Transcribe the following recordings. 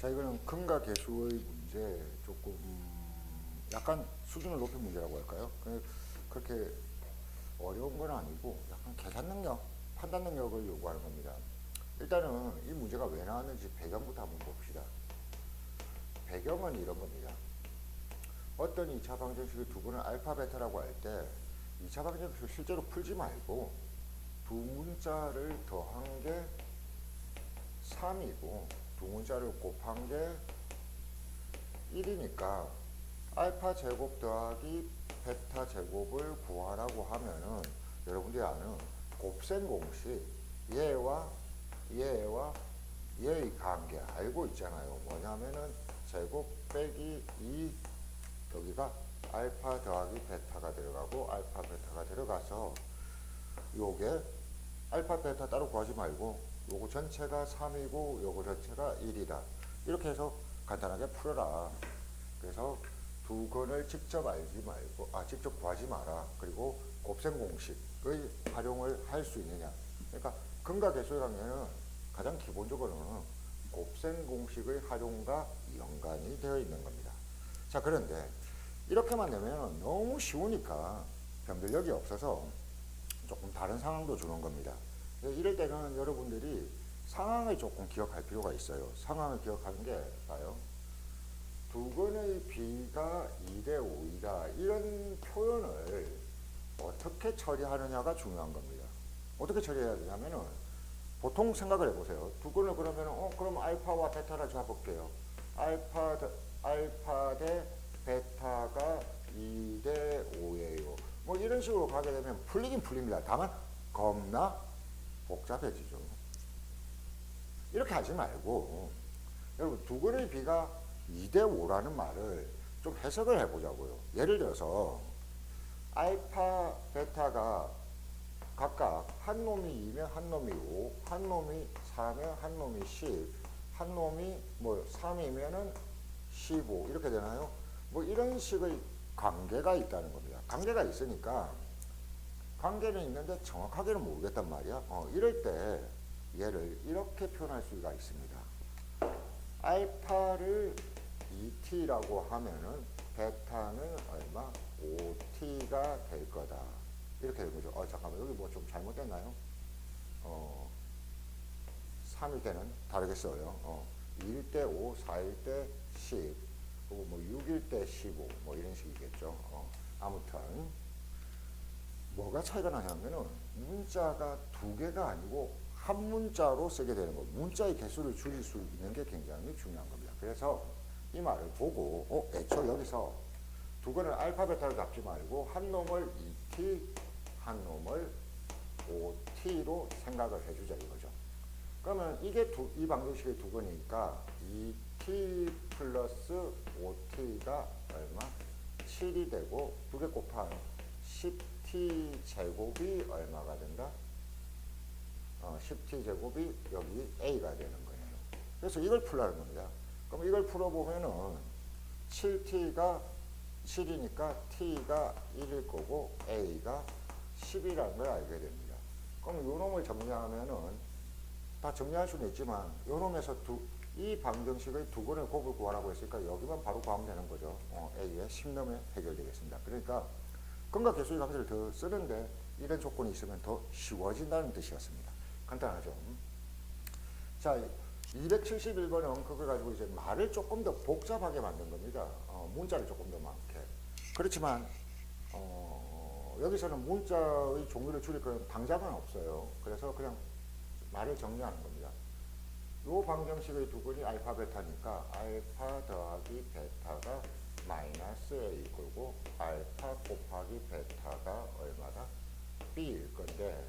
자 이거는 근과 계수의 문제 조금 음, 약간 수준을 높인 문제라고 할까요? 그- 그렇게 어려운 건 아니고 약간 계산 능력, 판단 능력을 요구하는 겁니다. 일단은 이 문제가 왜 나왔는지 배경부터 한번 봅시다. 배경은 이런 겁니다. 어떤 2차 방정식의 두 분을 알파, 베타라고 할 때 2차 방정식을 실제로 풀지 말고 두 문자를 더한 게 3이고 두 문자를 곱한 게 1이니까 알파 제곱 더하기 베타 제곱을 구하라고 하면은 여러분들이 아는 곱셈 공식 얘와 얘와 얘의 관계 알고 있잖아요. 뭐냐면은 제곱 빼기 2 여기가 알파 더하기 베타가 들어가고 알파 베타가 들어가서 요게 알파 베타 따로 구하지 말고 요거 전체가 3이고 요거 전체가 1이다. 이렇게 해서 간단하게 풀어라. 그래서 두 건을 직접 알지 말고 아 직접 구하지 마라. 그리고 곱셈 공식의 활용을 할 수 있느냐. 그러니까 관계는 가장 기본적으로는 곱셈 공식의 활용과 연관이 되어 있는 겁니다. 자 그런데 이렇게만 되면 너무 쉬우니까 변별력이 없어서 조금 다른 상황도 주는 겁니다. 예, 이럴 때는 여러분들이 상황을 조금 기억할 필요가 있어요. 상황을 기억하는 게 봐요. 두 건의 비가 2대 5이다. 이런 표현을 어떻게 처리하느냐가 중요한 겁니다. 어떻게 처리해야 되냐면은 보통 생각을 해보세요. 두 건을 그러면 어 그럼 알파와 베타를 잡을게요. 알파 대- 알파 대 베타가 2대 5예요. 뭐 이런 식으로 가게 되면 풀리긴 풀립니다. 다만 겁나 복잡해지죠. 이렇게 하지 말고 여러분 두 건의 비가 2대 5라는 말을 좀 해석을 해보자고요. 예를 들어서 알파 베타가 각각 한 놈이 2면 한 놈이 5, 한 놈이 4면 한 놈이 10, 한 놈이 뭐 3이면은 15 이렇게 되나요? 뭐 이런 식의 관계가 있다는 겁니다. 관계가 있으니까 관계는 있는데 정확하게는 모르겠단 말이야. 어, 이럴 때 얘를 이렇게 표현할 수가 있습니다. 알파를 2t라고 하면은 베타는 얼마? 5t가 될 거다. 이렇게 되는 거죠. 어, 잠깐만, 여기 뭐 좀 잘못됐나요? 어, 3일 때는 다르게 써요. 어, 2일 때 5, 4일 때 10, 그리고 뭐 6일 때 15, 뭐 이런 식이겠죠. 어, 아무튼, 뭐가 차이가 나냐면은 문자가 두 개가 아니고 한 문자로 쓰게 되는 거. 문자의 개수를 줄일 수 있는 게 굉장히 중요한 겁니다. 그래서 이 말을 보고 어, 애초 여기서 두 개는 알파벳을 잡지 말고 한 놈을 ET 한 놈을 OT로 생각을 해주자 이거죠. 그러면 이게 두, 이 방정식의 두 거니까 ET 플러스 5t가 얼마? 7이 되고 두 개 곱한 10 t 제곱이 얼마가 된다? 어, 10t 제곱이 여기 a가 되는 거예요. 그래서 이걸 풀라는 겁니다. 그럼 이걸 풀어보면은 7t가 7이니까 t가 1일 거고 a가 10이라는 걸 알게 됩니다. 그럼 요 놈을 정리하면은 다 정리할 수는 있지만 요 놈에서 두, 이 방정식의 두 권의 곱을 구하라고 했으니까 여기만 바로 구하면 되는 거죠. 어, a의 10놈에 해결되겠습니다. 그러니까 근과 계수의 관계를 더 쓰는데 이런 조건이 있으면 더 쉬워진다는 뜻이었습니다. 간단하죠. 자, 271번은 그걸 가지고 이제 말을 조금 더 복잡하게 만든 겁니다. 어, 문자를 조금 더 많게. 그렇지만 어, 여기서는 문자의 종류를 줄일 건 당장은 없어요. 그래서 그냥 말을 정리하는 겁니다. 요 방정식의 두 근이 알파 베타니까 알파 더하기 베타가 마이너스 a일 거고 알파 곱하기 베타가 얼마다? b일 건데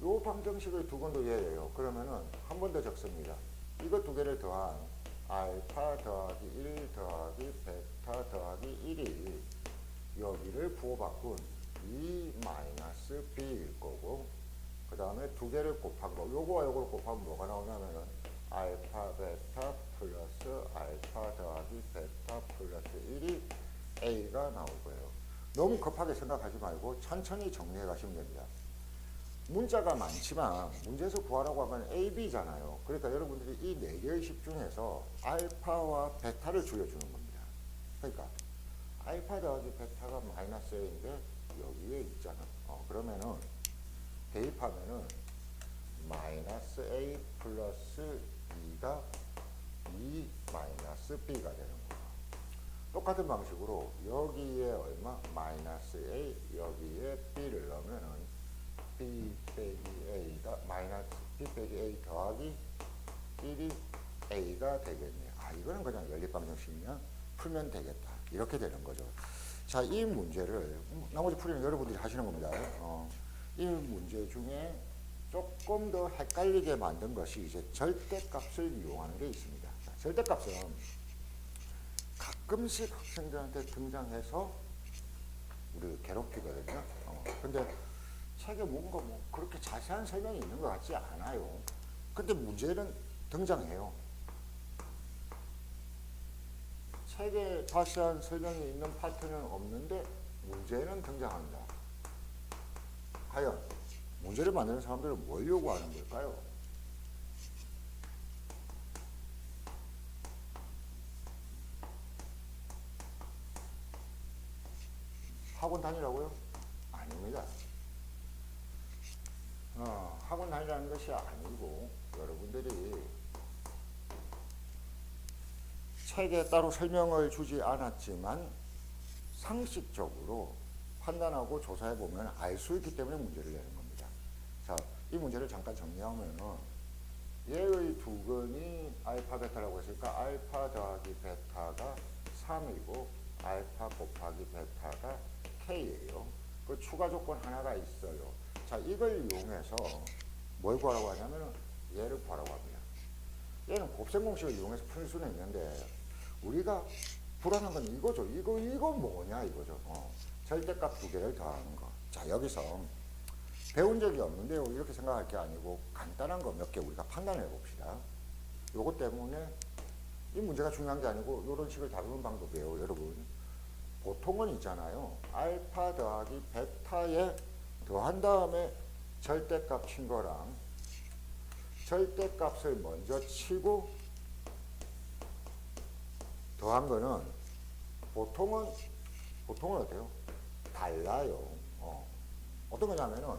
요 방정식의 두 건도 얘예요. 그러면은 한 번 더 적습니다. 이거 두 개를 더한 알파 더하기 1 더하기 베타 더하기 1이 여기를 부호바꾼 2 마이너스 b일 거고 그 다음에 두 개를 곱한 거 요거와 요걸 곱하면 뭐가 나오냐면은 알파 베타 플러스 알파 더하기 베타 플러스 1이 a가 나올 거예요. 너무 급하게 생각하지 말고 천천히 정리해 가시면 됩니다. 문자가 많지만 문제에서 구하라고 하면 A, B잖아요. 그러니까 여러분들이 이 네 개의 식 중에서 알파와 베타를 줄여주는 겁니다. 그러니까 알파 더하기 베타가 마이너스 A인데 여기에 있잖아. 어, 그러면은 대입하면은 마이너스 A 플러스 2가 2 마이너스 B가 되는 거야. 똑같은 방식으로 여기에 얼마? 마이너스 A 여기에 B를 넣으면은 B 빼기 A가 마이너스 B 빼기 A 더하기 1이 A가 되겠네. 아 이거는 그냥 연립방정식이면 풀면 되겠다. 이렇게 되는 거죠. 자, 이 문제를 나머지 풀이는 여러분들이 하시는 겁니다. 어, 이 문제 중에 조금 더 헷갈리게 만든 것이 이제 절대값을 이용하는 게 있습니다. 자, 절대값은 가끔씩 학생들한테 등장해서 우리 괴롭히거든요. 어, 근데 책에 뭔가 뭐 그렇게 자세한 설명이 있는 것 같지 않아요. 근데 문제는 등장해요. 책에 자세한 설명이 있는 파트는 없는데 문제는 등장한다. 과연 문제를 만드는 사람들은 뭘 요구하는 걸까요? 학원 다니라고요? 아닙니다. 어, 학원 다니라는 것이 아니고 여러분들이 책에 따로 설명을 주지 않았지만 상식적으로 판단하고 조사해 보면 알 수 있기 때문에 문제를 내는 겁니다. 자, 이 문제를 잠깐 정리하면은 얘의 두 근이 알파 베타라고 했으니까 알파 더하기 베타가 3이고 알파 곱하기 베타가 k예요. 그 추가 조건 하나가 있어요. 자, 이걸 이용해서 뭘 구하라고 하냐면 얘를 구하라고 합니다. 얘는 곱셈 공식을 이용해서 풀 수는 있는데 우리가 불안한 건 이거죠. 이거 이거 뭐냐 이거죠. 어, 절대값 두 개를 더하는 거. 자 여기서 배운 적이 없는데요. 이렇게 생각할 게 아니고 간단한 거 몇 개 우리가 판단해 봅시다. 요것 때문에 이 문제가 중요한 게 아니고 이런 식을 다루는 방법이에요, 여러분. 보통은 있잖아요. 알파 더하기 베타에 더한 다음에 절대값 친 거랑 절대값을 먼저 치고 더한 거는 보통은 보통은 어때요? 달라요. 어. 어떤 거냐면은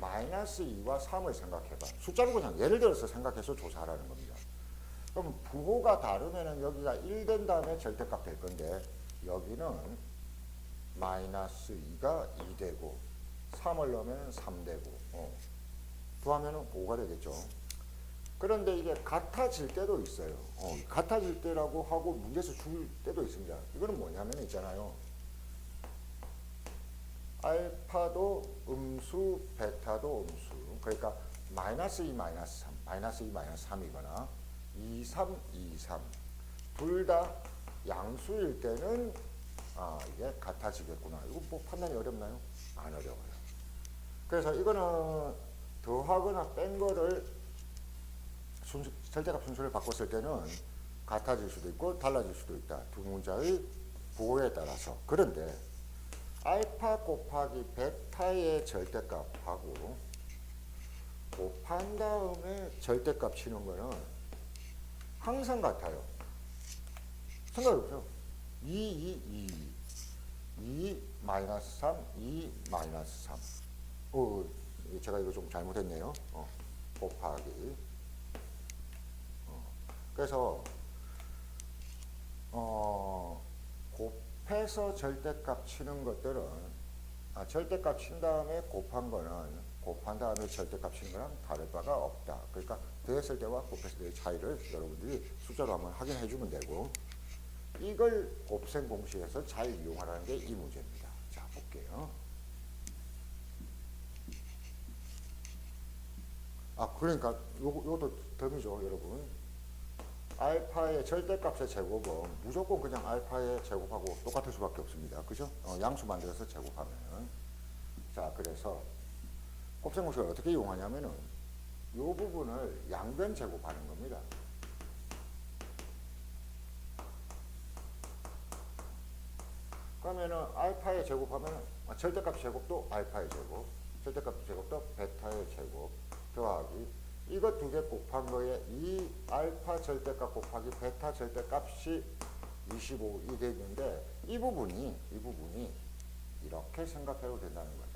마이너스 2와 3을 생각해봐. 숫자로 그냥 예를 들어서 생각해서 조사하라는 겁니다. 그럼 부호가 다르면은 여기가 1 된 다음에 절대값 될 건데 여기는 마이너스 2가 2 되고 3을 넣으면 3 되고 어. 더하면은 5가 되겠죠. 그런데 이게 같아질 때도 있어요. 어, 같아질 때라고 하고 문제에서 줄 때도 있습니다. 이거는 뭐냐면 있잖아요. 알파도 음수, 베타도 음수. 그러니까 마이너스 2, 마이너스 3, 마이너스 2, 마이너스 3이거나 2, 3, 2, 3. 둘 다 양수일 때는 아, 이게 같아지겠구나. 이거 뭐 판단이 어렵나요? 안 어려워요. 그래서 이거는 더하거나 뺀 거를 순수, 절대값 순서를 바꿨을 때는 같아질 수도 있고 달라질 수도 있다. 두 문자의 부호에 따라서. 그런데 알파 곱하기 베타의 절대값하고 곱한 다음에 절대값 치는 거는 항상 같아요. 생각해보세요. 2, 2, 2. 2 마이너스 3, 2 마이너스 3. 어, 제가 이거 좀 잘못했네요. 어, 곱하기. 그래서 어, 곱 해서 절대값 치는 것들은 아, 절대값 친 다음에 곱한 거는 곱한 다음에 절대값 치는 거랑 다를 바가 없다. 그러니까 더했을 때와 곱했을 때의 차이를 여러분들이 숫자로 한번 확인해 주면 되고 이걸 곱셈 공식에서 잘 이용하라는 게 이 문제입니다. 자, 볼게요. 아, 그러니까 요거, 요것도 덤이죠, 여러분. 알파의 절대값의 제곱은 무조건 그냥 알파의 제곱하고 똑같을 수밖에 없습니다. 그죠? 어, 양수 만들어서 제곱하면. 자, 그래서 곱셈 공식을 어떻게 이용하냐면은 이 부분을 양변 제곱하는 겁니다. 그러면은 알파의 제곱하면 절대값 제곱도 알파의 제곱, 절대값 제곱도 베타의 제곱 더하기 이거 두 개 곱한 거에 이 알파 절대값 곱하기 베타 절대값이 25이 되는데 이 부분이 이 부분이 이렇게 생각해도 된다는 거죠.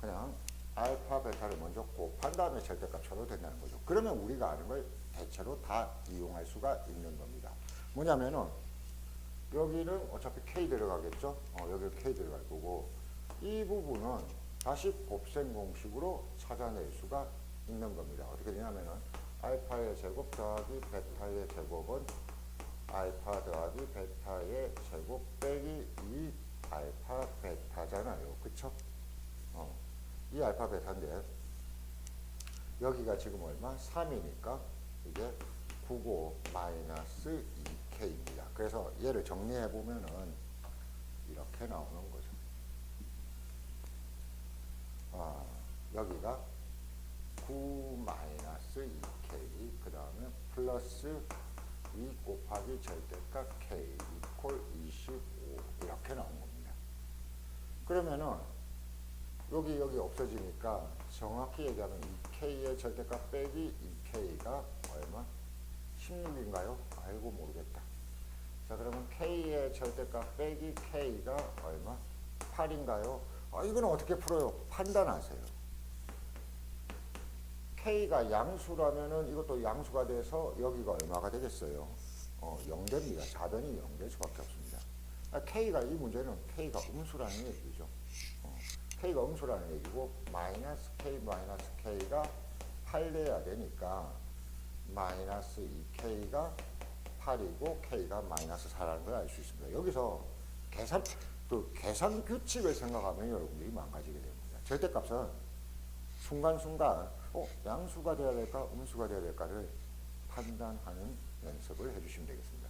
그냥 알파 베타를 먼저 곱한 다음에 절대값 쳐도 된다는 거죠. 그러면 우리가 아는 걸 대체로 다 이용할 수가 있는 겁니다. 뭐냐면은 여기는 어차피 k 들어가겠죠. 어, 여기 k 들어갈 거고 이 부분은 다시 곱셈 공식으로 찾아낼 수가 있는 겁니다. 어떻게 되냐면은 알파의 제곱 더하기 베타의 제곱은 알파 더하기 베타의 제곱 빼기 2 알파 베타잖아요. 그쵸? 어, 이 알파 베타인데 여기가 지금 얼마? 3이니까 이게 99 마이너스 2k입니다. 그래서 얘를 정리해 보면은 이렇게 나오는. 아, 여기가 9 마이너스 2k 그 다음에 플러스 2 곱하기 절대값 k 이퀄 25 이렇게 나온 겁니다. 그러면은 여기 여기 없어지니까 정확히 얘기하면 2k의 절대값 빼기 2k가 얼마? 16인가요? 아이고 모르겠다. 자 그러면 k의 절대값 빼기 k가 얼마? 8인가요? 아, 이거는 어떻게 풀어요? 판단하세요. K가 양수라면은 이것도 양수가 돼서 여기가 얼마가 되겠어요? 어, 0됩니다. 좌변이 0될 수밖에 없습니다. 아, k가 이 문제는 k가 음수라는 얘기죠. 어, k가 음수라는 얘기고 마이너스 k 마이너스 k가 8 돼야 되니까 마이너스 2k가 8이고 k가 마이너스 4라는 걸 알 수 있습니다. 여기서 계산 또 계산 규칙을 생각하면 여러분들이 망가지게 됩니다. 절대값은 순간순간 어, 양수가 돼야 될까 음수가 돼야 될까를 판단하는 연습을 해주시면 되겠습니다.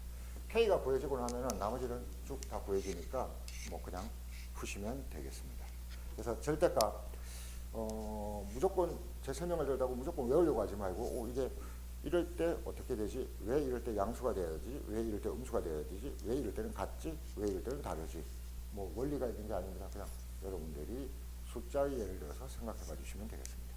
k가 구해지고 나면은 나머지는 쭉다 구해지니까 뭐 그냥 푸시면 되겠습니다. 그래서 절대값 어, 무조건 제 설명을 들다고 무조건 외우려고 하지 말고 어, 이게 이럴 때 어떻게 되지? 왜 이럴 때 양수가 돼야 되지? 왜 이럴 때 음수가 돼야 되지? 왜 이럴 때는 같지? 왜 이럴 때는 다르지? 뭐 원리가 있는 게 아닙니다. 그냥 여러분들이 숫자의 예를 들어서 생각해 봐 주시면 되겠습니다.